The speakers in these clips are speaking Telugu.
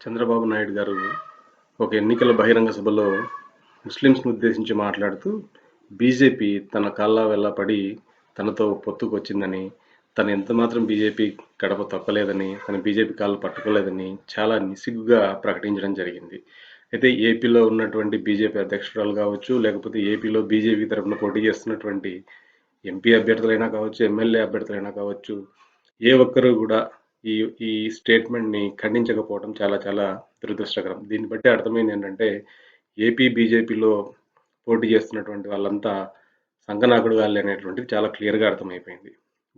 చంద్రబాబు నాయుడు గారు ఒక ఎన్నికల బహిరంగ సభలో ముస్లిమ్స్ను ఉద్దేశించి మాట్లాడుతూ బీజేపీ తన కాళ్ళ వెళ్ళపడి తనతో పొత్తుకొచ్చిందని తను ఎంతమాత్రం బీజేపీ గడప తొక్కలేదని తన బీజేపీ కాళ్ళు పట్టుకోలేదని చాలా నిసిగ్గుగా ప్రకటించడం జరిగింది. అయితే ఏపీలో ఉన్నటువంటి బీజేపీ అధ్యక్షురాలు కావచ్చు లేకపోతే ఏపీలో బీజేపీ తరఫున పోటీ చేస్తున్నటువంటి ఎంపీ అభ్యర్థులైనా కావచ్చు ఎమ్మెల్యే అభ్యర్థులైనా కావచ్చు ఏ ఒక్కరూ కూడా ఈ ఈ స్టేట్మెంట్ని ఖండించకపోవడం చాలా చాలా దురదృష్టకరం. దీన్ని బట్టి అర్థమైంది ఏంటంటే ఏపీ బీజేపీలో పోటీ చేస్తున్నటువంటి వాళ్ళంతా సంకనాకుడు వాళ్ళు అనేటువంటిది చాలా క్లియర్గా అర్థమైపోయింది.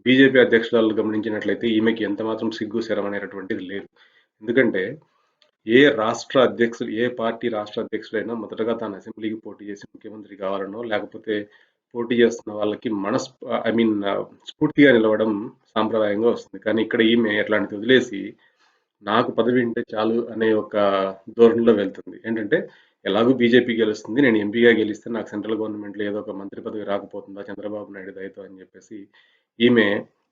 బీజేపీ అధ్యక్షురాలు గమనించినట్లయితే ఈమెకి ఎంత మాత్రం సిగ్గు శరం అనేటటువంటిది లేదు. ఎందుకంటే ఏ రాష్ట్ర అధ్యక్షులు ఏ పార్టీ రాష్ట్ర అధ్యక్షులైనా మొదటగా తాను అసెంబ్లీకి పోటీ చేసి ముఖ్యమంత్రి కావాలనో లేకపోతే పోటీ చేస్తున్న వాళ్ళకి మనస్ ఐ మీన్ స్ఫూర్తిగా నిలవడం సాంప్రదాయంగా వస్తుంది. కానీ ఇక్కడ ఈమె అట్లాంటిది వదిలేసి నాకు పదవి ఉంటే చాలు అనే ఒక ధోరణిలో వెళ్తుంది. ఏంటంటే ఎలాగూ బీజేపీ గెలుస్తుంది నేను ఎంపీగా గెలిస్తే నాకు సెంట్రల్ గవర్నమెంట్లో ఏదో ఒక మంత్రి పదవి రాకపోతుందా చంద్రబాబు నాయుడు దయతో అని చెప్పేసి ఈమె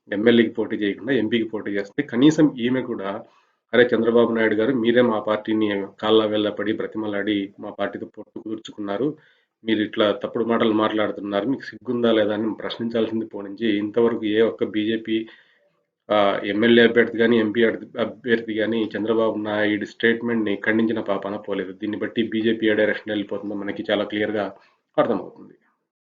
ఎమ్మెల్యేకి పోటీ చేయకుండా ఎంపీకి పోటీ చేస్తుంది కనీసం ఈమె కూడా అరే చంద్రబాబు నాయుడు గారు మీరే మా పార్టీని కాళ్ళ వెళ్ళపడి బ్రతిమలాడి మా పార్టీతో పొట్టు కూర్చుకున్నారు మీరు ఇట్లా తప్పుడు మాటలు మాట్లాడుతున్నారు మీకు సిగ్గుందా లేదా అని ప్రశ్నించాల్సింది పోనించి ఇంతవరకు ఏ ఒక్క బీజేపీ ఎమ్మెల్యే అభ్యర్థి కానీ ఎంపీ అభ్యర్థి కానీ చంద్రబాబు నాయుడు స్టేట్మెంట్ని ఖండించిన పాపన పోలేదు. దీన్ని బట్టి బీజేపీ ఏ డైరెక్షన్ వెళ్ళిపోతుందో మనకి చాలా క్లియర్గా అర్థమవుతుంది.